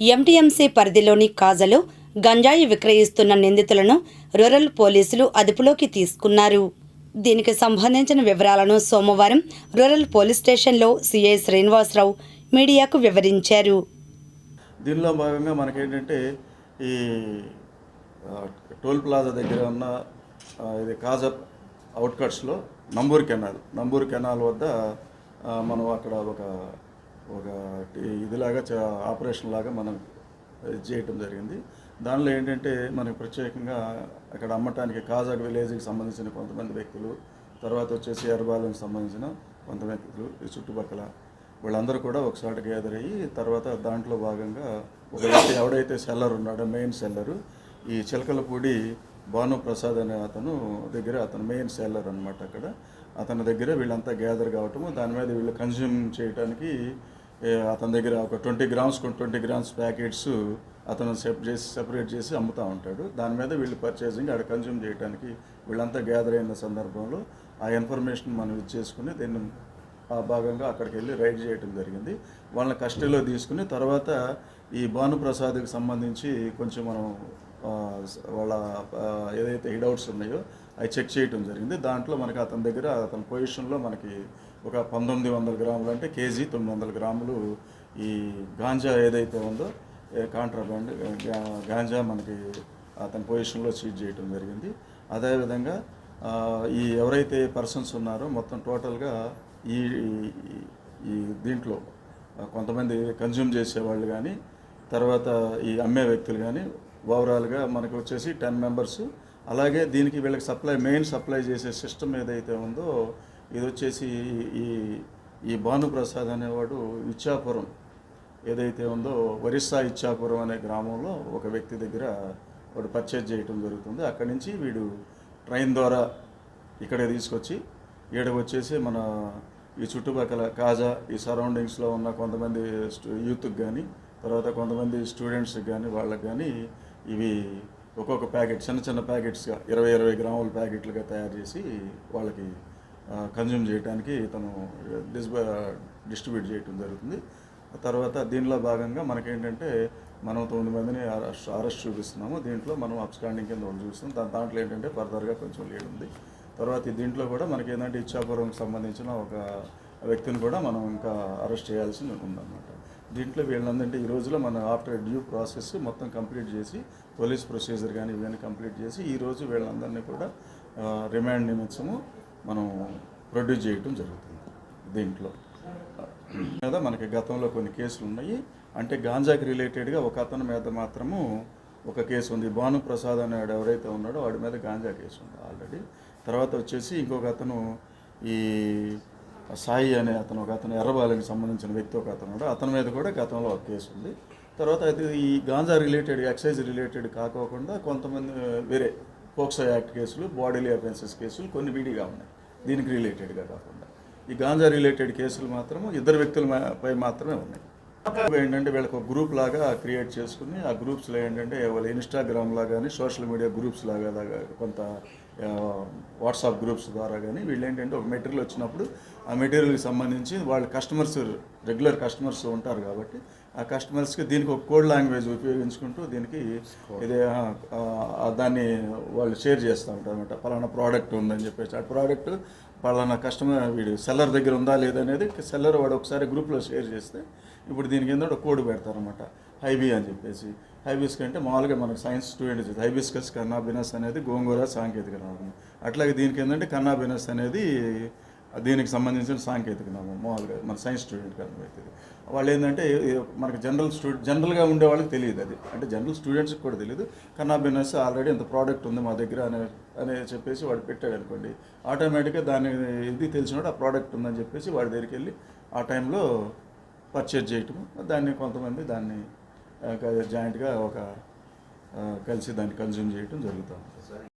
MTMC పరిధిలోని కాజలో గంజాయి విక్రయిస్తున్న నిందితులను రూరల్ పోలీసులు అదుపులోకి తీసుకున్నారు. దీనికి సంబంధించిన వివరాలను సోమవారం రూరల్ పోలీస్ స్టేషన్లో సిఐ శ్రీనివాసరావు మీడియాకు వివరించారు. దీనిలో భాగంగా మనకేంటంటే ఈ టోల్ ప్లాజా దగ్గర ఉన్న ఇది కాజా అవుట్కట్స్లో నంబూరు కెనాల్ నంబూరు కెనాల్ వద్ద మనం అక్కడ ఒక ఒక ఇదిలాగా ఆపరేషన్ లాగా మనం ఇది చేయటం జరిగింది. దానిలో ఏంటంటే మనకి ప్రత్యేకంగా అక్కడ అమ్మటానికి కాజాగ్ విలేజ్కి సంబంధించిన కొంతమంది వ్యక్తులు తర్వాత వచ్చేసి ఎర్బాలకు సంబంధించిన కొంత వ్యక్తులు ఈ చుట్టుపక్కల వీళ్ళందరూ కూడా ఒకసారి గ్యాదర్ అయ్యి తర్వాత దాంట్లో భాగంగా ఒక వ్యక్తి ఎవడైతే సెల్లర్ ఉన్నాడో మెయిన్ సెల్లరు ఈ చిలకలపూడి భాను ప్రసాద్ అనే అతను దగ్గర అతను మెయిన్ సెల్లర్ అనమాట అక్కడ. అతని దగ్గర వీళ్ళంతా గ్యాదర్ కావటము దాని మీద వీళ్ళు కన్జ్యూమ్ చేయడానికి అతని దగ్గర ఒక twenty grams twenty grams packets అతను సెప్ చేసి సెపరేట్ చేసి అమ్ముతూ ఉంటాడు. దాని మీద వీళ్ళు పర్చేసింగ్ అక్కడ కన్జ్యూమ్ చేయడానికి వీళ్ళంతా గ్యాదర్ అయిన సందర్భంలో ఆ ఇన్ఫర్మేషన్ మనం ఇచ్చేసుకుని దీన్ని ఆ భాగంగా అక్కడికి వెళ్ళి రైడ్ చేయడం జరిగింది. వాళ్ళని కస్టడీలో తీసుకుని తర్వాత ఈ భానుప్రసాద్కి సంబంధించి కొంచెం మనం వాళ్ళ ఏదైతే హిడౌట్స్ ఉన్నాయో అవి చెక్ చేయటం జరిగింది. దాంట్లో మనకి అతని దగ్గర అతని పొజిషన్లో మనకి ఒక పంతొమ్మిది వందల గ్రాములు అంటే కేజీ తొమ్మిది వందల గ్రాములు ఈ గాంజా ఏదైతే ఉందో కాంట్రాబ్యాండ్ గాంజా మనకి అతని పొజిషన్లో సీజ్ చేయడం జరిగింది. అదేవిధంగా ఈ ఎవరైతే పర్సన్స్ ఉన్నారో మొత్తం టోటల్గా ఈ ఈ- దీంట్లో కొంతమంది కన్జ్యూమ్ చేసేవాళ్ళు కానీ తర్వాత ఈ అమ్మే వ్యక్తులు కానీ ఓవరాల్గా మనకు వచ్చేసి టెన్ మెంబర్స్. అలాగే దీనికి వీళ్ళకి సప్లై మెయిన్ సప్లై చేసే సిస్టమ్ ఏదైతే ఉందో ఇది వచ్చేసి ఈ ఈ భానుప్రసాద్ అనేవాడు ఇచ్చాపురం. ఏదైతే ఉందో ఒరిస్సా ఇచ్చాపురం అనే గ్రామంలో ఒక వ్యక్తి దగ్గర వాడు పర్చేజ్ చేయటం జరుగుతుంది. అక్కడి నుంచి వీడు ట్రైన్ ద్వారా ఇక్కడే తీసుకొచ్చి ఈడకు వచ్చేసి మన ఈ చుట్టుపక్కల కాజా ఈ సరౌండింగ్స్లో ఉన్న కొంతమంది యూత్కి కానీ తర్వాత కొంతమంది స్టూడెంట్స్కి కానీ వాళ్ళకి కానీ ఇవి ఒక్కొక్క ప్యాకెట్ చిన్న చిన్న ప్యాకెట్స్గా ఇరవై ఇరవై గ్రాముల ప్యాకెట్లుగా తయారు చేసి వాళ్ళకి కన్జ్యూమ్ చేయడానికి తను డిస్బ డిస్ట్రిబ్యూట్ చేయటం జరుగుతుంది. తర్వాత దీనిలో భాగంగా మనకేంటంటే మనం తొమ్మిది మందిని అరెస్ట్ అరెస్ట్ చూపిస్తున్నాము. దీంట్లో మనం అప్స్టాండింగ్ కింద ఒకటి చూస్తాం దాని దాంట్లో ఏంటంటే ఫర్దర్గా కొంచెం లీడ్ ఉంది. తర్వాత దీంట్లో కూడా మనకి ఏంటంటే ఇచ్చాపురంకి సంబంధించిన ఒక వ్యక్తిని కూడా మనం ఇంకా అరెస్ట్ చేయాల్సి ఉందన్నమాట. దీంట్లో వీళ్ళందంటే ఈ రోజులో మనం ఆఫ్టర్ డ్యూ ప్రాసెస్ మొత్తం కంప్లీట్ చేసి పోలీస్ ప్రొసీజర్ కానీ ఇవన్నీ కంప్లీట్ చేసి ఈ రోజు వీళ్ళందరినీ కూడా రిమాండ్ నిమిత్తము మనం ప్రొడ్యూస్ చేయటం జరుగుతుంది దీంట్లో. మీద మనకి గతంలో కొన్ని కేసులు ఉన్నాయి. అంటే గాంజాకి రిలేటెడ్గా ఒక అతని మీద మాత్రము ఒక కేసు ఉంది. భాను ప్రసాద్ అనేవాడు ఎవరైతే ఉన్నాడో వాడి మీద గాంజా కేసు ఉంది ఆల్రెడీ. తర్వాత వచ్చేసి ఇంకొక అతను ఈ సాయి అనే అతను ఒక అతను ఎర్రబాలకి సంబంధించిన వ్యక్తి ఒక అతను అతని మీద కూడా గతంలో ఒక కేసు ఉంది. తర్వాత అయితే ఈ గాంజా రిలేటెడ్ ఎక్సైజ్ రిలేటెడ్ కాకోకుండా కొంతమంది వేరే పోక్సో యాక్ట్ కేసులు బాడీలీ అఫెన్సెస్ కేసులు కొన్ని విడిగా ఉన్నాయి. దీనికి రిలేటెడ్గా కాకుండా. ఈ గాంజా రిలేటెడ్ కేసులు మాత్రము ఇద్దరు వ్యక్తుల పై మాత్రమే ఉన్నాయి. ఏంటంటే వీళ్ళకి ఒక గ్రూప్ లాగా క్రియేట్ చేసుకుని ఆ గ్రూప్స్లో ఏంటంటే వాళ్ళ ఇన్స్టాగ్రామ్ లాగా కానీ సోషల్ మీడియా గ్రూప్స్ లాగా కొంత వాట్సాప్ గ్రూప్స్ ద్వారా కానీ వీళ్ళు ఏంటంటే ఒక మెటీరియల్ వచ్చినప్పుడు ఆ మెటీరియల్కి సంబంధించి వాళ్ళ కస్టమర్స్ రెగ్యులర్ కస్టమర్స్ ఉంటారు కాబట్టి ఆ కస్టమర్స్కి దీనికి ఒక కోడ్ లాంగ్వేజ్ ఉపయోగించుకుంటూ దీనికి ఇదే దాన్ని వాళ్ళు షేర్ చేస్తూ ఉంటారు అనమాట పలానా ప్రోడక్ట్ ఉందని చెప్పేసి. ఆ ప్రోడక్ట్ పలానా కస్టమర్ వీడు సెల్లర్ దగ్గర ఉందా లేదనేది సెల్లర్ వాడు ఒకసారి గ్రూప్లో షేర్ చేస్తే ఇప్పుడు దీనికి ఏంటంటే ఒక కోడ్ పెడతారనమాట హైబీ అని చెప్పేసి. హైబిస్ కంటే మామూలుగా మనకు సైన్స్ స్టూడెంట్స్ హైబిస్కస్ కన్నాబినస్ అనేది గోంగూర సాంకేతిక అట్లాగే దీనికి ఏంటంటే కన్నాబినస్ అనేది దీనికి సంబంధించిన సాంకేతిక నామం మామూలుగా మన సైన్స్ స్టూడెంట్కి అయితే వాళ్ళు ఏంటంటే మనకు మనకి జనరల్ స్టూడెంట్ జనరల్గా ఉండే వాళ్ళకి తెలియదు అది. అంటే జనరల్ స్టూడెంట్స్కి కూడా తెలియదు. కన్నాబినస్ ఆల్రెడీ ఇంత ప్రోడక్ట్ ఉంది మా దగ్గర అనే అని చెప్పేసి వాడు పెట్టాడు అనుకోండి. ఆటోమేటిక్గా దాని ఇది తెలిసినప్పుడు ఆ ప్రోడక్ట్ ఉందని చెప్పేసి వాడి దగ్గరికి వెళ్ళి ఆ టైంలో పర్చేజ్ చేయటము. దాన్ని కొంతమంది దాన్ని జాయింట్గా ఒక కలిసి దాన్ని కన్జ్యూమ్ చేయటం జరుగుతూ ఉంటుంది.